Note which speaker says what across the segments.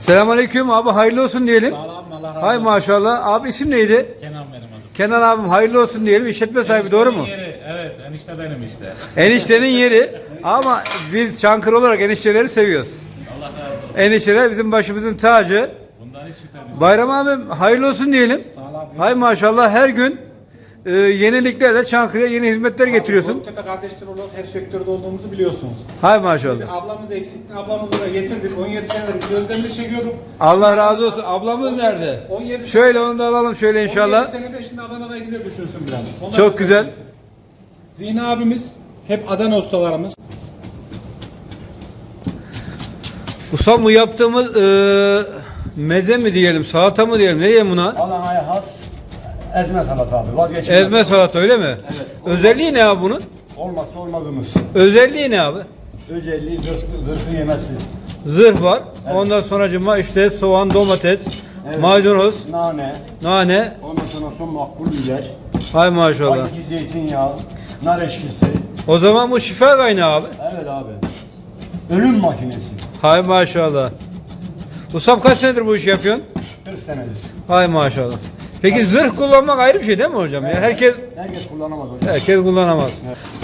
Speaker 1: Selamünaleyküm abi hayırlı olsun diyelim.
Speaker 2: Sağ olun, Allah razı
Speaker 1: Hay maşallah. Abi isim neydi?
Speaker 2: Kenan benim adım.
Speaker 1: Kenan abim hayırlı olsun diyelim. İşletme sahibi doğru mu?
Speaker 2: Yeri, evet enişte benim işte.
Speaker 1: Eniştenin yeri. Ama biz Çankırı olarak enişteleri seviyoruz.
Speaker 2: Allah razı olsun.
Speaker 1: Enişteler bizim başımızın tacı.
Speaker 2: Bundan hiç şüphemiz
Speaker 1: Bayram abim hayırlı olsun diyelim.
Speaker 2: Sağ ol abi.
Speaker 1: Hay maşallah her gün e, yeniliklerle Çankırı'ya yeni hizmetler getiriyorsun.
Speaker 2: Tepe kardeşler olarak her sektörde olduğumuzu biliyorsunuz.
Speaker 1: Hay maşallah.
Speaker 2: Bir ablamız eksikti, ablamızı da getirdik. 17 senedir gözlemle çekiyorduk.
Speaker 1: Allah razı olsun. Ablamız nerede?
Speaker 2: 17
Speaker 1: Şöyle onu da alalım şöyle inşallah.
Speaker 2: 17 senede şimdi Adana'da gidiyor düşünsün biraz. Onlar
Speaker 1: Çok güzel.
Speaker 2: düşünsün. Zihni abimiz hep Adana ustalarımız.
Speaker 1: Usam bu yaptığımız e, meze mi diyelim, salata mı diyelim, ne diyelim buna?
Speaker 3: Adana'ya has ezme salata abi. Vazgeçilmez.
Speaker 1: Ezme salata öyle mi? Özelliği ne abi bunun?
Speaker 3: Olmazsa olmazımız.
Speaker 1: Özelliği ne abi?
Speaker 3: Özelliği zırh, zırhı yemesi.
Speaker 1: Zırh var. Ondan sonracıma işte soğan, domates,
Speaker 3: Evet.
Speaker 1: maydanoz,
Speaker 3: Nane.
Speaker 1: nane.
Speaker 3: Ondan sonra son makbul biber.
Speaker 1: Hay maşallah.
Speaker 3: Hakiki zeytinyağı. Nar eşkisi.
Speaker 1: O zaman bu şifa kaynağı abi.
Speaker 3: Evet abi. Ölüm makinesi.
Speaker 1: Hay maşallah. Usam kaç senedir bu işi yapıyorsun?
Speaker 3: 40 senedir.
Speaker 1: Hay maşallah. Peki zırh kullanmak ayrı bir şey değil mi hocam? Ya herkes
Speaker 3: Herkes kullanamaz hocam.
Speaker 1: herkes kullanamaz.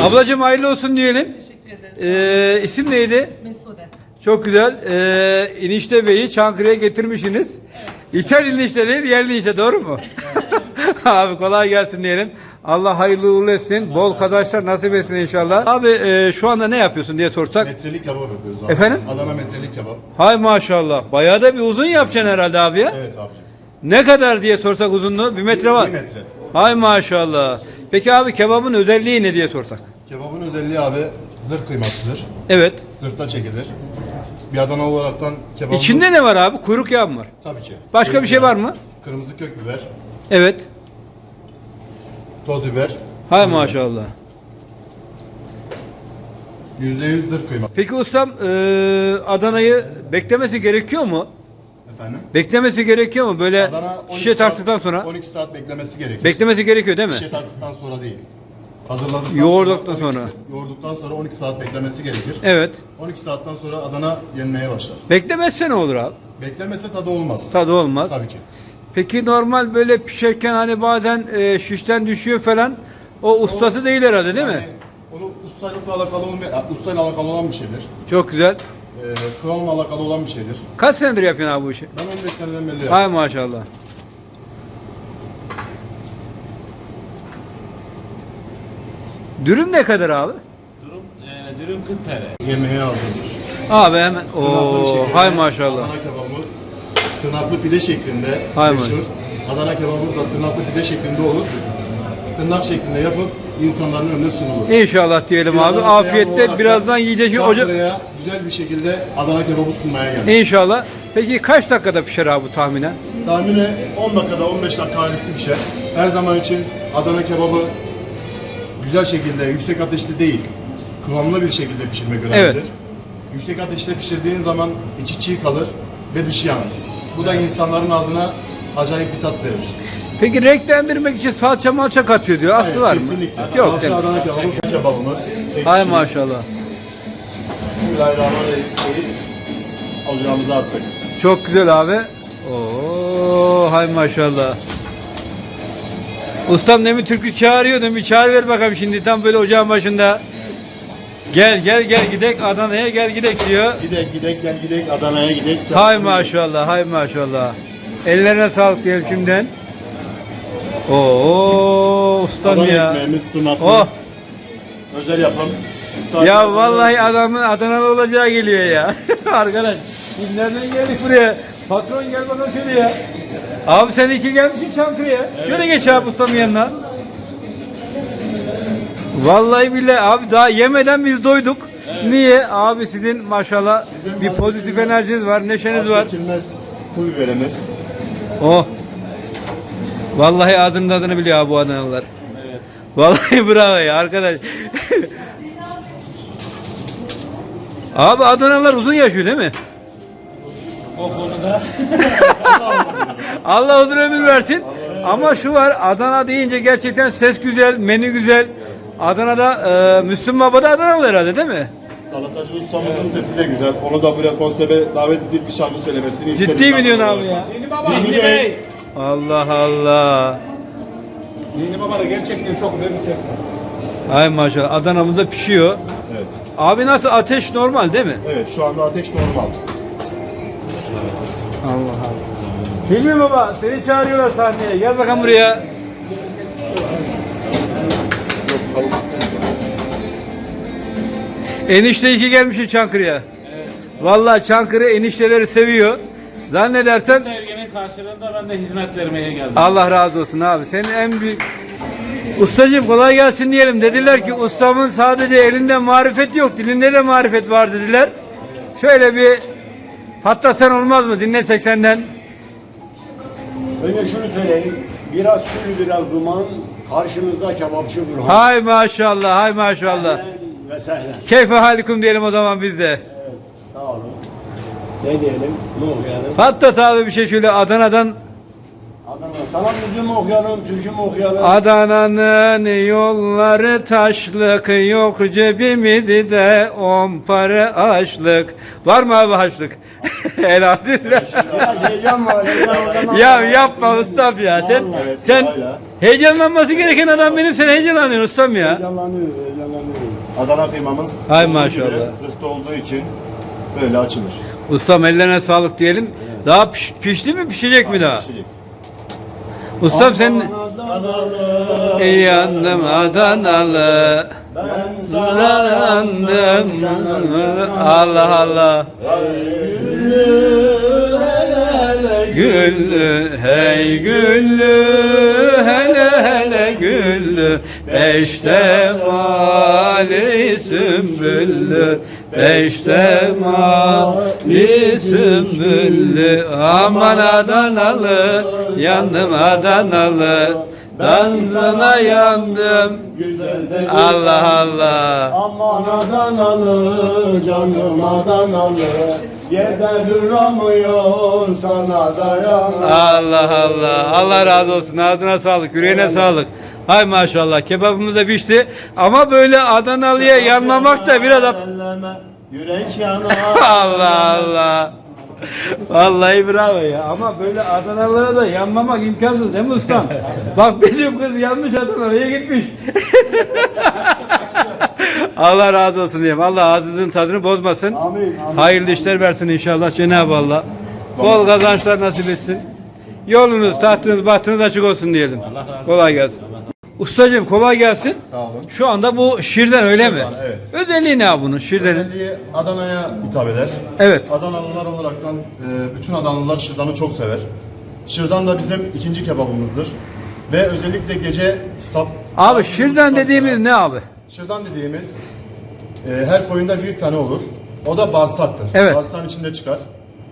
Speaker 1: Ablacığım hayırlı olsun diyelim.
Speaker 4: Teşekkür ederiz.
Speaker 1: Ee, isim neydi?
Speaker 4: Mesude.
Speaker 1: Çok güzel. Ee, İnişte Bey'i Çankırı'ya getirmişsiniz. İthal inişte değil, yerli inişte doğru mu? Abi kolay gelsin diyelim. Allah hayırlı uğurlu etsin. Bol kazançlar nasip etsin inşallah. Abi e, şu anda ne yapıyorsun diye sorsak.
Speaker 5: Metrelik kebap yapıyoruz abi.
Speaker 1: Efendim?
Speaker 5: Adana metrelik kebap.
Speaker 1: Hay maşallah. Bayağı da bir uzun yapacaksın herhalde abi ya.
Speaker 5: Evet abi.
Speaker 1: Ne kadar diye sorsak uzunluğu? Bir metre var.
Speaker 5: Bir metre.
Speaker 1: Hay maşallah. Peki abi kebabın özelliği ne diye sorsak?
Speaker 5: Kebabın özelliği abi zırh kıymasıdır.
Speaker 1: Evet.
Speaker 5: Zırhta çekilir. Bir Adana olaraktan kebabımız...
Speaker 1: İçinde ne var abi? Kuyruk yağı mı var?
Speaker 5: Tabii ki.
Speaker 1: Başka
Speaker 5: Kırmızı
Speaker 1: bir şey
Speaker 5: yağ,
Speaker 1: var mı?
Speaker 5: Kırmızı kök biber,
Speaker 1: Evet.
Speaker 5: toz biber,
Speaker 1: Hay maşallah.
Speaker 5: %100 zırh kıyma.
Speaker 1: Peki ustam eee, Adana'yı beklemesi gerekiyor mu?
Speaker 5: Efendim?
Speaker 1: Beklemesi gerekiyor mu? Böyle
Speaker 5: Adana 12
Speaker 1: şişe
Speaker 5: saat-
Speaker 1: taktıktan sonra
Speaker 5: 12 saat beklemesi gerekir.
Speaker 1: beklemesi gerekiyor değil mi?
Speaker 5: Şişe taktıktan sonra değil. Hazırladıktan
Speaker 1: Yoğurduktan
Speaker 5: sonra. 12
Speaker 1: sonra.
Speaker 5: sa- Yoğurduktan sonra 12 saat beklemesi gerekir.
Speaker 1: Evet.
Speaker 5: 12 saatten sonra Adana yenmeye başlar.
Speaker 1: Beklemezse ne olur abi?
Speaker 5: Beklemese tadı olmaz.
Speaker 1: Tadı olmaz.
Speaker 5: Tabii ki.
Speaker 1: Peki normal böyle pişerken hani bazen eee, şişten düşüyor falan. O ustası değil herhalde değil mi?
Speaker 5: Yani onu ustayla alakalı olmayan, ustayla alakalı olan bir şeydir.
Speaker 1: Çok güzel.
Speaker 5: Ee, kıvamla alakalı olan bir şeydir.
Speaker 1: Kaç senedir yapıyorsun abi bu işi?
Speaker 5: Ben 15 seneden beri yapıyorum.
Speaker 1: Hay maşallah. Dürüm ne kadar abi?
Speaker 2: Durum, e, dürüm 40 TL.
Speaker 5: Yemeğe hazırdır.
Speaker 1: Abi hemen.
Speaker 5: Tırnaklı bir
Speaker 1: Oo,
Speaker 5: şekilde
Speaker 1: hay maşallah.
Speaker 5: Adana kebabımız tırnaklı pide şeklinde
Speaker 1: Hay
Speaker 5: meşhur. Adana kebabımız da tırnaklı pide şeklinde olur. Tırnak şeklinde yapıp insanların önüne sunulur.
Speaker 1: İnşallah diyelim abi. Afiyetle birazdan
Speaker 5: da
Speaker 1: yiyeceğiz. Hoca...
Speaker 5: Güzel bir şekilde Adana kebabı sunmaya geldik.
Speaker 1: İnşallah. Peki kaç dakikada pişer abi bu tahminen?
Speaker 5: Tahmini 10 dakikada 15 dakika arası pişer. Her zaman için Adana kebabı güzel şekilde yüksek ateşte değil, kıvamlı bir şekilde pişirmek önemlidir.
Speaker 1: Evet.
Speaker 5: Yüksek ateşte pişirdiğin zaman içi çiğ kalır ve dışı yanar. Bu da insanların ağzına acayip bir tat verir.
Speaker 1: Peki renklendirmek için salça malça katıyor diyor. Aslı
Speaker 5: Evet,
Speaker 1: var mı?
Speaker 5: kesinlikle.
Speaker 1: Yok
Speaker 5: Salça
Speaker 1: değil mi?
Speaker 5: Adana kebabı kebabımız.
Speaker 1: Hay maşallah.
Speaker 5: Bismillahirrahmanirrahim. deyip Ocağımıza attık.
Speaker 1: Çok güzel abi. Oo hay maşallah. Ustam demin türkü çağırıyordum. Bir çağır ver bakalım şimdi tam böyle ocağın başında. Gel gel gel gidek Adana'ya gel gidek diyor.
Speaker 5: Gidek gidek gel gidek Adana'ya gidek.
Speaker 1: Hay maşallah hay maşallah. Ellerine sağlık diyelim şimdiden. Oo ustam
Speaker 5: Adana
Speaker 1: ya.
Speaker 5: ekmeğimiz sınavlı.
Speaker 1: Oh
Speaker 5: Özel yapım.
Speaker 1: Ya vallahi adamın Adanalı olacağı geliyor ya. Arkadaş biz nereden geldik buraya? Patron gel bakalım şöyle ya. Abi sen iki gelmişsin Çankırı'ya. Şöyle geç abi ustamın yanına. Vallahi billahi abi daha yemeden biz doyduk. Niye? Abi sizin maşallah bir pozitif enerjiniz var, neşeniz var.
Speaker 5: Vazgeçilmez pul biberimiz.
Speaker 1: Oh. Vallahi adının adını biliyor abi bu Adanalılar. Vallahi bravo ya arkadaş. Abi Adanalılar uzun yaşıyor değil mi?
Speaker 2: O konuda
Speaker 1: Allah uzun ömür versin. Ama şu var Adana deyince gerçekten ses güzel, menü güzel. Adana'da e, Müslüm Baba da Adanalı herhalde değil mi?
Speaker 5: Salatacı ustamızın sesi de güzel. Onu da buraya konsebe davet edip bir şarkı söylemesini istedik.
Speaker 1: Ciddi mi diyorsun abi ya?
Speaker 2: Zihni Baba.
Speaker 5: Zihni Bey.
Speaker 1: Allah Allah.
Speaker 2: Zihni Baba'da gerçekten çok güzel bir ses var.
Speaker 1: Ay maşallah Adana'mızda pişiyor. Abi nasıl ateş normal değil mi?
Speaker 5: Evet şu anda ateş normal.
Speaker 1: Allah Allah. Hilmi baba seni çağırıyorlar sahneye. Gel bakalım buraya. Enişte iki gelmişsin Çankırı'ya. Vallahi Çankırı enişteleri seviyor. Zannedersen
Speaker 4: Sevginin karşılığında ben de hizmet vermeye geldim.
Speaker 1: Allah razı olsun abi. Senin en büyük Ustacığım kolay gelsin diyelim. Dediler ki ustamın sadece elinde marifet yok, dilinde de marifet var dediler. Şöyle bir patlasan olmaz mı? Dinlesek senden.
Speaker 3: Önce şunu söyleyeyim. Biraz sül biraz duman. Karşımızda kebapçı Burhan.
Speaker 1: Hay maşallah, hay maşallah.
Speaker 3: Ehlen Ve sehlen.
Speaker 1: Keyfe halikum diyelim o zaman biz de.
Speaker 3: Evet, sağ olun. Ne diyelim? Ne okuyalım?
Speaker 1: Patlat abi bir şey şöyle Adana'dan.
Speaker 3: Adana. Sanat müziği mi okuyalım, türkü mü okuyalım?
Speaker 1: Adana'nın yolları taşlık yok cebimizde on para açlık. Var mı abi haçlık? Elhamdülillah.
Speaker 3: Biraz heyecan var. Heyecan
Speaker 1: ya yapma ustam ya. Sen
Speaker 5: Evet,
Speaker 1: sen
Speaker 5: hala.
Speaker 1: heyecanlanması gereken adam benim sen heyecanlanıyorsun ustam ya.
Speaker 3: Heyecanlanıyorum, heyecanlanıyorum.
Speaker 5: Adana kıymamız
Speaker 1: Hay
Speaker 5: olduğu
Speaker 1: maşallah.
Speaker 5: gibi Zırhta olduğu için böyle açılır.
Speaker 1: Ustam ellerine sağlık diyelim. Daha piş- pişti mi pişecek mi daha?
Speaker 5: Pişecek.
Speaker 1: Ustam sen
Speaker 3: Adana,
Speaker 1: Ey yandım Adanalı.
Speaker 3: Ben
Speaker 1: Sana yandım Allah Allah. Güllü hey güllü hele hele güllü. Beşte mali sümbüllü Beşte mali sümbüllü Aman Adanalı yandım Adanalı Dansına yandım
Speaker 3: Güzel
Speaker 1: Allah Allah
Speaker 3: Aman Adanalı, canım Adanalı Yerde duramıyor sana dayan
Speaker 1: Allah Allah. Allah razı olsun. Ağzına sağlık, yüreğine sağlık. Hay maşallah. Kebabımız da pişti. Ama böyle Adanalı'ya yanmamak da biraz.
Speaker 4: Yürek yanar.
Speaker 1: Allah Allah. Vallahi bravo ya. Ama böyle Adanalı'ya da yanmamak imkansız değil mi ustam? Bak bizim kız yanmış Adanalı'ya gitmiş. Allah razı olsun diyeyim. Allah ağzınızın tadını bozmasın.
Speaker 3: Amin, amin.
Speaker 1: Hayırlı işler versin inşallah Cenab-ı Allah. Bol kazançlar nasip etsin. Yolunuz, tahtınız, bahtınız açık olsun diyelim. Kolay gelsin. Ustacığım kolay gelsin.
Speaker 5: Sağ olun.
Speaker 1: Şu anda bu şirden öyle mi?
Speaker 5: Şırdan, evet.
Speaker 1: Özelliği ne abi bunun şirdenin?
Speaker 5: Özelliği Adana'ya hitap eder.
Speaker 1: Evet.
Speaker 5: Adanalılar olaraktan e, bütün Adanalılar şırdanı çok sever. Şırdan da bizim ikinci kebabımızdır. Ve özellikle gece sap...
Speaker 1: Abi
Speaker 5: yediden
Speaker 1: dediğimiz ne abi?
Speaker 5: Şırdan dediğimiz e, her koyunda bir tane olur. O da bağırsaktır.
Speaker 1: Evet.
Speaker 5: Bağırsağın içinde çıkar.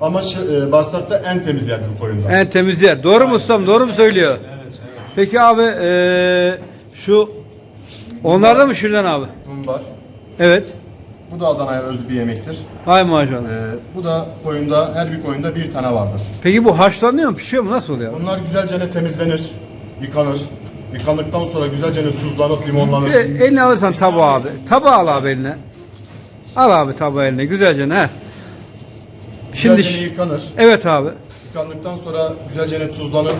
Speaker 5: Ama şı, e, bağırsak da en temiz yer bu koyunda.
Speaker 1: En temiz yer. Doğru mu ustam? Doğru mu söylüyor? Peki abi eee, şu onlarda mı şirden abi?
Speaker 5: Mumbar.
Speaker 1: Evet.
Speaker 5: Bu da Adana'ya öz bir yemektir.
Speaker 1: Hay maşallah.
Speaker 5: E, bu da koyunda, her bir koyunda bir tane vardır.
Speaker 1: Peki bu haşlanıyor mu? Pişiyor mu? Nasıl oluyor?
Speaker 5: Bunlar güzelce temizlenir, yıkanır. Yıkandıktan sonra güzelce limonlanıp limonlanır.
Speaker 1: Bir de eline alırsan tabağı abi. Tabağı al abi eline. Al abi tabağı eline güzelce ne? Şimdi
Speaker 5: Güzelce yıkanır.
Speaker 1: evet abi.
Speaker 5: Yıkandıktan sonra güzelce tuzlanıp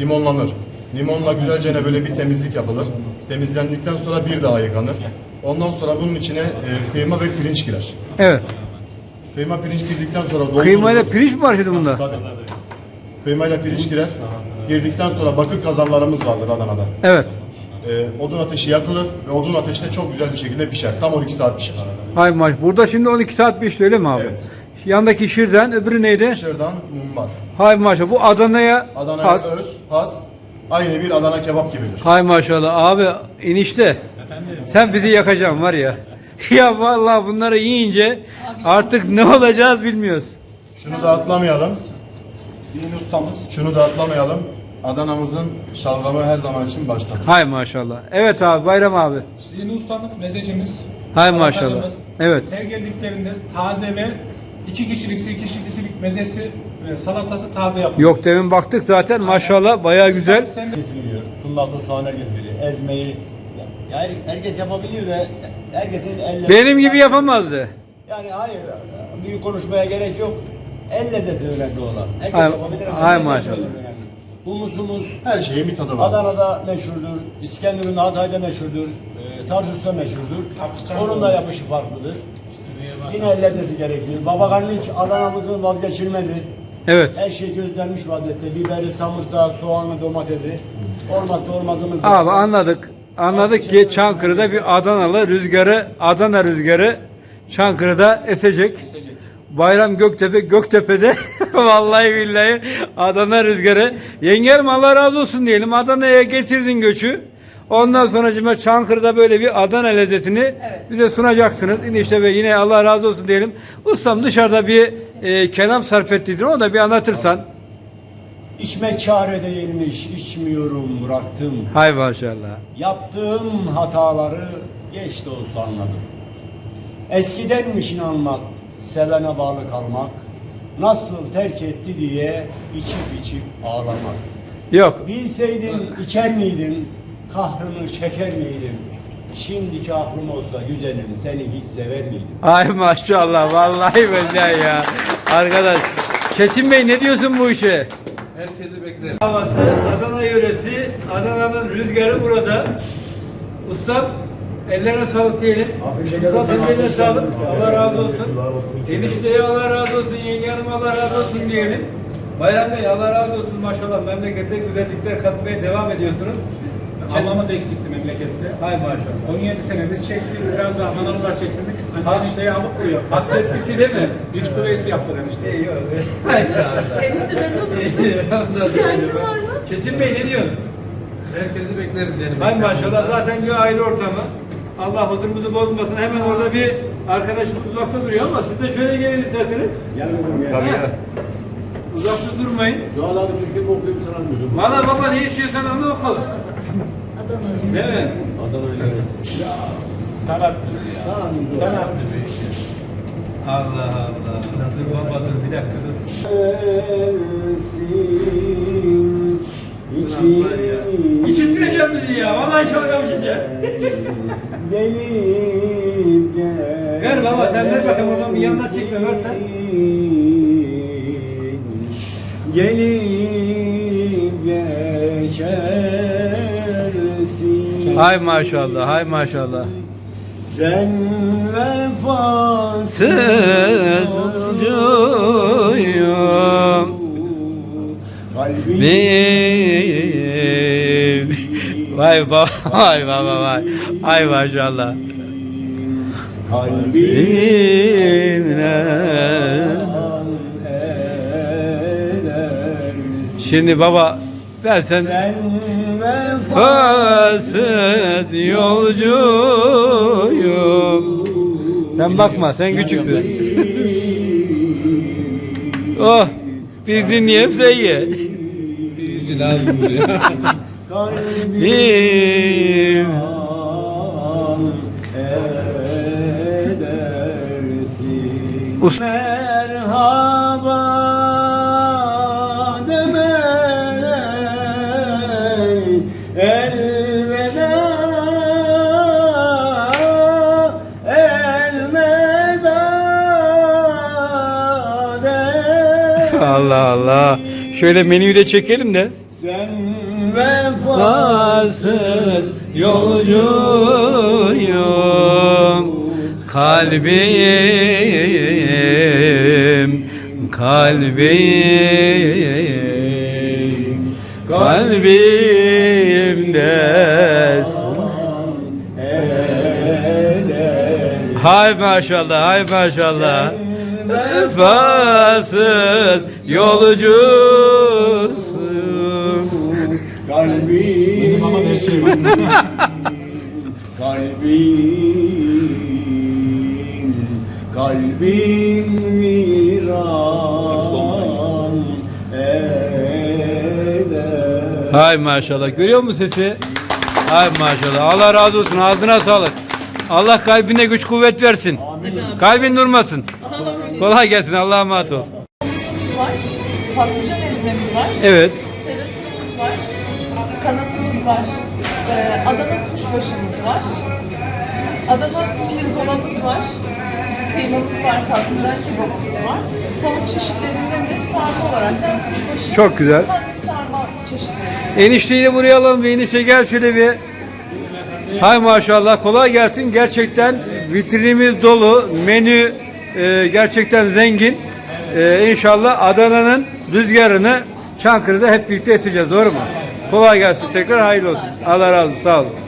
Speaker 5: limonlanır. Limonla güzelce böyle bir temizlik yapılır. Temizlendikten sonra bir daha yıkanır. Ondan sonra bunun içine e, kıyma ve pirinç girer.
Speaker 1: Evet.
Speaker 5: Kıyma pirinç girdikten sonra doldurulur.
Speaker 1: Kıymayla pirinç mi var şimdi bunda?
Speaker 5: Tabii. Kıymayla pirinç girer. Girdikten sonra bakır kazanlarımız vardır Adana'da.
Speaker 1: Evet.
Speaker 5: E, odun ateşi yakılır ve odun ateşte çok güzel bir şekilde pişer. Tam 12 saat pişer.
Speaker 1: Hay maş. Burada şimdi 12 saat pişti öyle mi abi?
Speaker 5: Evet.
Speaker 1: Yandaki şirden öbürü neydi?
Speaker 5: Dışarıdan mumbar.
Speaker 1: Hay maşallah. Bu Adana'ya
Speaker 5: Adana'ya
Speaker 1: has.
Speaker 5: öz, has, aynı bir Adana kebap gibidir.
Speaker 1: Hay maşallah. Abi enişte. Sen bizi yakacaksın var ya. ya vallahi bunları yiyince artık ne olacağız bilmiyoruz.
Speaker 5: Şunu da atlamayalım.
Speaker 2: Zihni ustamız.
Speaker 5: Şunu da atlamayalım. Adana'mızın şalgamı her zaman için baştadır.
Speaker 1: Hay maşallah. Evet abi Bayram abi.
Speaker 2: Zihni ustamız, mezecimiz.
Speaker 1: Hay maşallah.
Speaker 2: salatacımız.
Speaker 1: Evet.
Speaker 2: Her geldiklerinde taze ve iki kişilik, iki kişilik mezesi ve salatası taze yapılıyor.
Speaker 1: Yok demin baktık zaten maşallah bayağı güzel.
Speaker 2: Sen
Speaker 3: biliyor. Sumaklı soğan herkes biliyor. Ezmeyi. Ya her- herkes yapabilir de herkesin elle...
Speaker 1: Benim gibi yapamazdı.
Speaker 3: Yani hayır, büyük konuşmaya gerek yok. El lezzeti önemli olan. Herkes
Speaker 1: Ay-
Speaker 3: yapabilir ama
Speaker 1: ay maşallah.
Speaker 3: önemli. Humusumuz
Speaker 5: Her şeyin bir tadı var.
Speaker 3: Adana'da meşhurdur, İskenderun Hatay'da meşhurdur, e, Tarsus'ta meşhurdur.
Speaker 2: Tartışacağım
Speaker 3: Onun da
Speaker 2: olmaz.
Speaker 3: yapışı farklıdır. Yine el lezzeti gerekiyor. Baba Ganliç Adana'mızın vazgeçilmezi.
Speaker 1: Evet.
Speaker 3: Her şey gözlenmiş vaziyette. Biberi, samırsağı, soğanı, domatesi. Olmazsa olmazımız.
Speaker 1: Abi anladık. Anladık ki Çankırı'da bir Adanalı rüzgarı, Adana rüzgarı Çankırı'da esecek. Bayram Göktepe, Göktepe'de vallahi billahi Adana rüzgarı. Yengem Allah razı olsun diyelim. Adana'ya getirdin göçü. Ondan sonra şimdi Çankırı'da böyle bir Adana lezzetini bize sunacaksınız. İşte ve yine Allah razı olsun diyelim. Ustam dışarıda bir e, kelam sarf ettiydin. O da bir anlatırsan.
Speaker 3: İçmek çare değilmiş, içmiyorum, bıraktım.
Speaker 1: Hay maşallah.
Speaker 3: Yaptığım hataları geç de olsa anladım. Eskidenmiş inanmak, sevene bağlı kalmak. Nasıl terk etti diye içip içip ağlamak.
Speaker 1: Yok.
Speaker 3: Bilseydin içer miydin, kahrını çeker miydin? Şimdiki aklım olsa güzelim seni hiç sever miydim?
Speaker 1: Ay maşallah vallahi billahi ya. Arkadaş Çetin Bey ne diyorsun bu işe?
Speaker 2: Herkesi beklerim.
Speaker 1: Havası Adana yöresi, Adana'nın rüzgarı burada. Ustam ellerine sağlık diyelim. Ustam ellerine sağlık. Allah razı olsun. Enişteye Allah razı olsun. Yenge hanım Allah razı olsun diyelim. Bayram Bey Allah razı olsun maşallah memlekete güzellikler katmaya devam ediyorsunuz.
Speaker 2: Almamız eksikti memlekette.
Speaker 1: Hay maşallah.
Speaker 2: 17 senemiz çekti. Biraz daha Manavlar çeksindik. Hani enişteyi alıp duruyor.
Speaker 1: Hasret bitti değil mi?
Speaker 2: Üç kulesi yaptık enişte.
Speaker 1: İyi yok. Hayda.
Speaker 6: Enişte memnun musun? Şikayetin var mı?
Speaker 1: Çetin Bey ne diyorsun?
Speaker 2: Herkesi bekleriz yani.
Speaker 1: Hay maşallah zaten bir aile ortamı. Allah huzurumuzu bozmasın. Hemen orada bir arkadaşımız uzakta duruyor ama siz de şöyle gelin isterseniz.
Speaker 3: Gel kızım gel.
Speaker 1: Tabii Uzakta durmayın.
Speaker 3: Zuhal abi Türkçe mi okuyup sana?
Speaker 1: Valla baba ne istiyorsan onu oku. Değil mi?
Speaker 3: Adana'yla.
Speaker 2: Sanat müziği ya.
Speaker 3: Sanat müziği.
Speaker 2: Sanat müziği.
Speaker 1: Allah Allah. Dur baba dur bir dakika dur.
Speaker 3: Sensin için
Speaker 1: İçindireceğim bizi ya. Vallahi şalgam şişe.
Speaker 3: Gelip gel
Speaker 1: Ver baba, sen ver bakayım oradan bir yandan çekme, ver sen.
Speaker 3: Gelip
Speaker 1: Hay maşallah, hay maşallah.
Speaker 3: Sen vefasız
Speaker 1: Sız yolcuyum.
Speaker 3: Kalbim
Speaker 1: Bim. Vay baba, vay baba vay. Ay maşallah.
Speaker 3: Kalbim
Speaker 1: Bimle.
Speaker 3: edersin
Speaker 1: Şimdi baba ben sen
Speaker 3: Sen vefasız
Speaker 1: Fasız yolcuyum. Sen bakma sen küçüksün. Oh biz dinleyeyim sen ye.
Speaker 2: Bizi lazım buraya.
Speaker 3: Kalbim Merhaba
Speaker 1: Allah Allah. Şöyle menüyü de çekelim de.
Speaker 3: Sen vefasız
Speaker 1: Fasız yolcuyum Kalbim Kalbim Kalbimdesin Hay maşallah hay maşallah Vefasız yolcusun
Speaker 3: Kalbim
Speaker 2: ama her şey var.
Speaker 3: Kalbim Kalbim viran eder
Speaker 1: Hay maşallah. Görüyor musun sesi? Hay maşallah. Allah razı olsun. Ağzına sağlık. Allah kalbine güç kuvvet versin. Kalbin durmasın. Kolay gelsin. Allah'a emanet ol.
Speaker 6: Humusumuz var. Patlıcan ezmemiz var.
Speaker 1: Evet.
Speaker 6: Teratumuz var. Kanatımız var. Ee, Adana kuşbaşımız var. Adana pirzolamız var. kıymamız var, patlıcan kebabımız var. Tavuk çeşitlerinden de sarma olarak da kuşbaşı.
Speaker 1: Çok güzel.
Speaker 6: Sarma çeşitlerimiz.
Speaker 1: Enişteyi de buraya alalım enişte gel şöyle bir. Hay maşallah kolay gelsin. Gerçekten vitrinimiz dolu. Menü e, gerçekten zengin. E, inşallah Adana'nın rüzgarını Çankırı'da hep birlikte eseceğiz. Doğru mu? Kolay gelsin. Tekrar hayırlı olsun. Allah razı olsun. Sağ olun.